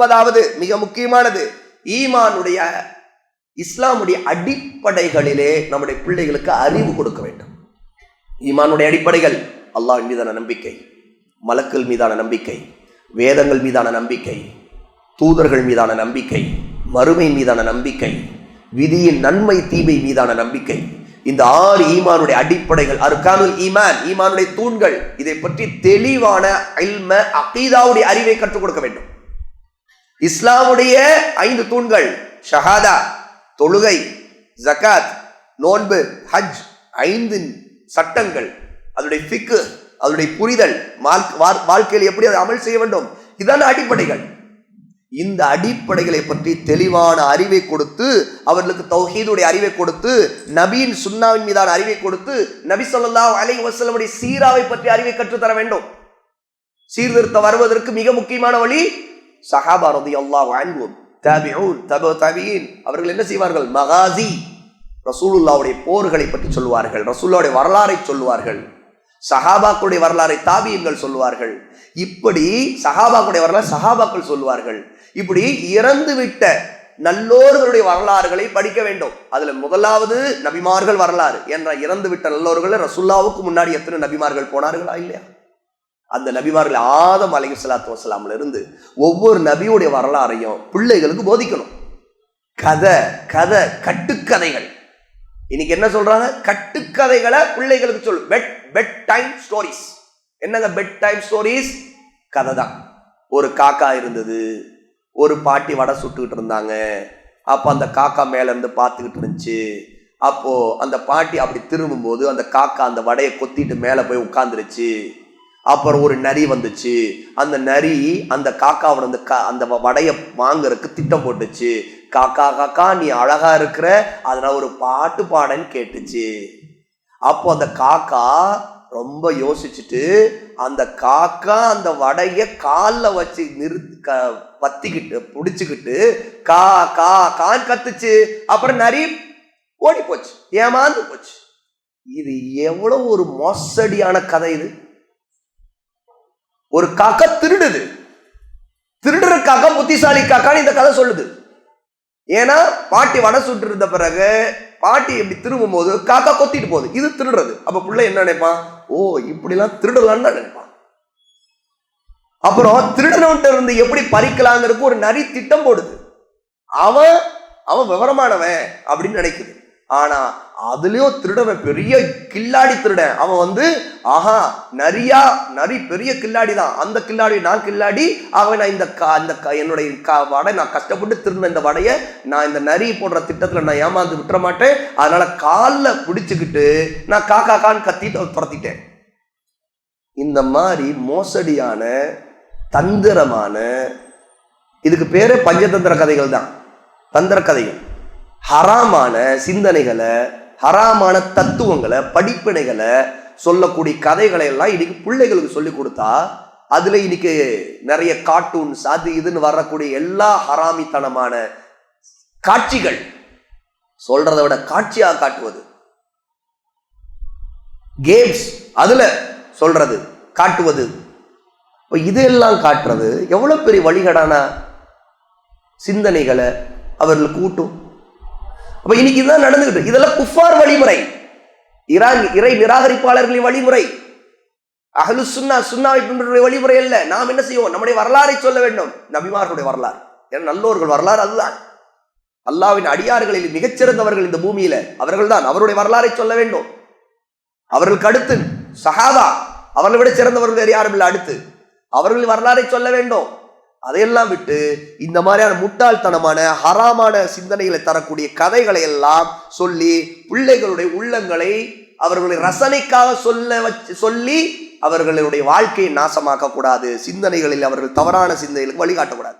முப்பதாவது மிக முக்கியமானது ஈமானுடைய இஸ்லாமுடைய அடிப்படைகளிலே நம்முடைய பிள்ளைகளுக்கு அறிவு கொடுக்க வேண்டும். ஈமானுடைய அடிப்படைகள் அல்லாஹ் மீதான நம்பிக்கை மலக்கள் மீதான நம்பிக்கை வேதங்கள் மீதான நம்பிக்கை தூதர்கள் மீதான நம்பிக்கை மறுமை மீதான நம்பிக்கை விதியின் நன்மை தீமை மீதான நம்பிக்கை. இந்த ஆறு ஈமானுடைய அடிப்படைகள் அர்கானுல் ஈமான் ஈமானுடைய தூண்கள் இதை பற்றி தெளிவான அல்ம அகீதாவுடைய அறிவை கற்றுக் கொடுக்க வேண்டும். இஸ்லாமுடைய ஐந்து தூண்கள் ஷஹாதா தொழுகை ஜகாத் நோன்பு ஹஜ் ஐந்து சட்டங்கள் அதனுடைய ஃபிக்கு அதனுடைய புரிதல் வாழ்க்கையில் எப்படி அதை அமல் செய்ய வேண்டும்? இதான அடிப்படைகள். இந்த அடிப்படைகளை பற்றி தெளிவான அறிவை கொடுத்து அவர்களுக்கு தௌஹீதுடைய அறிவை கொடுத்து நபீன் சுன்னாவின் மீதான அறிவை கொடுத்து நபி சொல்லா அலை வசலமுடைய சீராவை பற்றி அறிவை கற்றுத்தர வேண்டும். சீர்திருத்தம் வருவதற்கு மிக முக்கியமான வழி சஹாபா ரலியல்லாஹு அன்ஹும் தாபிஊன் தபு தபியின் அவர்கள் என்ன செய்வார்கள்? மகாசி ரசூலுல்லாவுடைய போர்களை பற்றி சொல்லுவார்கள் ரசூல்லாவுடைய வரலாறை சொல்லுவார்கள். சஹாபாக்களுடைய வரலாறை தாபியங்கள் சொல்லுவார்கள். இப்படி சஹாபாக்களுடைய வரலாறு சஹாபாக்கள் சொல்லுவார்கள். இப்படி இறந்து விட்ட நல்லோர்களுடைய வரலாறுகளை படிக்க வேண்டும். அதுல முதலாவது நபிமார்கள் வரலாறு. என்ற இறந்து விட்ட நல்லோர்கள் ரசுல்லாவுக்கு முன்னாடி எத்தனை நபிமார்கள் போனார்களா இல்லையா? அந்த நபிமார்கள் ஆதம் அலைஹி சலாத்து வஸலாம்ல இருந்து ஒவ்வொரு நபியுடைய வரலாறையும் பிள்ளைகளுக்கு போதிக்கணும். கதை கதை கட்டுக்கதைகள். இன்னைக்கு என்ன சொல்றாங்க? கட்டுக்கதைகளை பிள்ளைகளுக்கு சொல்லு பெட் பெட் டைம் ஸ்டோரிஸ் என்னங்க பெட் டைம் ஸ்டோரிஸ் கதை தான். ஒரு காக்கா இருந்தது. ஒரு பாட்டி வடை சுட்டுக்கிட்டு இருந்தாங்க. அப்போ அந்த காக்கா மேலேருந்து பார்த்துக்கிட்டு இருந்துச்சு. அப்போது அந்த பாட்டி அப்படி திரும்பும்போது அந்த காக்கா அந்த வடையை கொத்திட்டு மேலே போய் உட்காந்துருச்சு அப்புறம் ஒரு நரி வந்துச்சு. அந்த நரி அந்த காக்காவோட அந்த கா அந்த வ- வடையை வாங்குறதுக்கு திட்டம் போட்டுச்சு. காக்கா காக்கா நீ அழகா இருக்கிற அதனால ஒரு பாட்டு பாடன்னு கேட்டுச்சு. அப்போ அந்த காக்கா ரொம்ப யோசிச்சுட்டு அந்த காக்கா அந்த வடைய காலில் வச்சு நிறுத்தி க பத்திக்கிட்டு பிடிச்சிக்கிட்டு கா கா கான் கத்துச்சு. அப்புறம் நரி ஓடி போச்சு. ஏமாந்து போச்சு. இது எவ்வளோ ஒரு மோசடியான கதை இது. ஒரு காக்கா திருடுது. திருடுற காக்கா புத்திசாலி காக்கான்னு இந்த கதை சொல்லுது. ஏன்னா பாட்டி வடை சுட்டு இருந்த பிறகு பாட்டி இப்படி திரும்பும் போது காக்கா கொத்திட்டு போகுது. இது திருடுறது. அப்ப பிள்ளை என்ன நினைப்பான் ஓ இப்படிலாம் திருடலான்னு தான் நினைப்பான் அப்புறம் திருடனவன்ட்ட இருந்து எப்படி பறிக்கலாங்கிறதுக்கு ஒரு நரி திட்டம் போடுது. அவன் அவன் விவரமானவன் அப்படின்னு நினைக்குது. ஆனா அதுலயும் திருடவன் பெரிய கில்லாடி திருடன். அவன் வந்து ஆஹா நரியா நரி பெரிய கில்லாடி தான். அந்த கில்லாடி நான் கில்லாடி அவன் நான் இந்த கா இந்த க- என்னுடைய கா வடை நான் கஷ்டப்பட்டு திருடின இந்த வடையை நான் இந்த நரி போடுற திட்டத்துல நான் ஏமாந்து விட்டுற மாட்டேன். அதனால காலில் பிடிச்சுக்கிட்டு நான் காக்கா கான்னு கத்திட்டு துரத்திட்டேன். இந்த மாதிரி மோசடியான தந்திரமான இதுக்கு பேரே பஞ்சதந்திர கதைகள் தான். தந்திர கதைகள். ஹராமான சிந்தனைகளை ஹராமான தத்துவங்களை படிப்பினைகளை சொல்லக்கூடிய கதைகளை எல்லாம் இன்னைக்கு பிள்ளைகளுக்கு சொல்லி கொடுத்தா அதுல இன்னைக்கு நிறைய கார்ட்டூன்ஸ் அது இதுன்னு வரக்கூடிய எல்லா ஹராமித்தனமான காட்சிகள் சொல்றதை விட காட்சியா காட்டுவது. கேம்ஸ் அதுல சொல்றது காட்டுவது. இப்போ இதெல்லாம் காட்டுறது எவ்வளோ பெரிய வழிகடான சிந்தனைகளை அவர்களுக்கு ஊட்டும் அப்ப இன்னைக்கு இதுதான் நடந்துகிட்டு இதெல்லாம் குஃபார் வழிமுறை. இரான் இறை நிராகரிப்பாளர்களின் வழிமுறை. அகலு சுன்னா சுன்னாவை பின்பற்ற வழிமுறை அல்ல. நாம் என்ன செய்வோம்? நம்முடைய வரலாறை சொல்ல வேண்டும். நபிமார்களுடைய வரலாறு. ஏன்னா நல்லோர்கள் வரலாறு அதுதான். அல்லாவின் அடியார்களில் மிகச்சிறந்தவர்கள் இந்த பூமியில. அவர்கள்தான். அவருடைய வரலாறை சொல்ல வேண்டும். அவர்களுக்கு அடுத்து சஹாதா அவர்களை விட சிறந்தவர்கள் வேறு யாரும் இல்லை. அடுத்து. அவர்களின் வரலாறை சொல்ல வேண்டும். அதையெல்லாம் விட்டு இந்த மாதிரியான முட்டாள்தனமான ஹராமான சிந்தனைகளை தரக்கூடிய கதைகளை எல்லாம் சொல்லி பிள்ளைகளுடைய உள்ளங்களை அவர்களுடைய ரசனைக்காக சொல்ல வச்சு சொல்லி அவர்களுடைய வாழ்க்கையை நாசமாக்கக்கூடாது. சிந்தனைகளில் அவர்கள் தவறான சிந்தனைகளுக்கு வழிகாட்டக்கூடாது.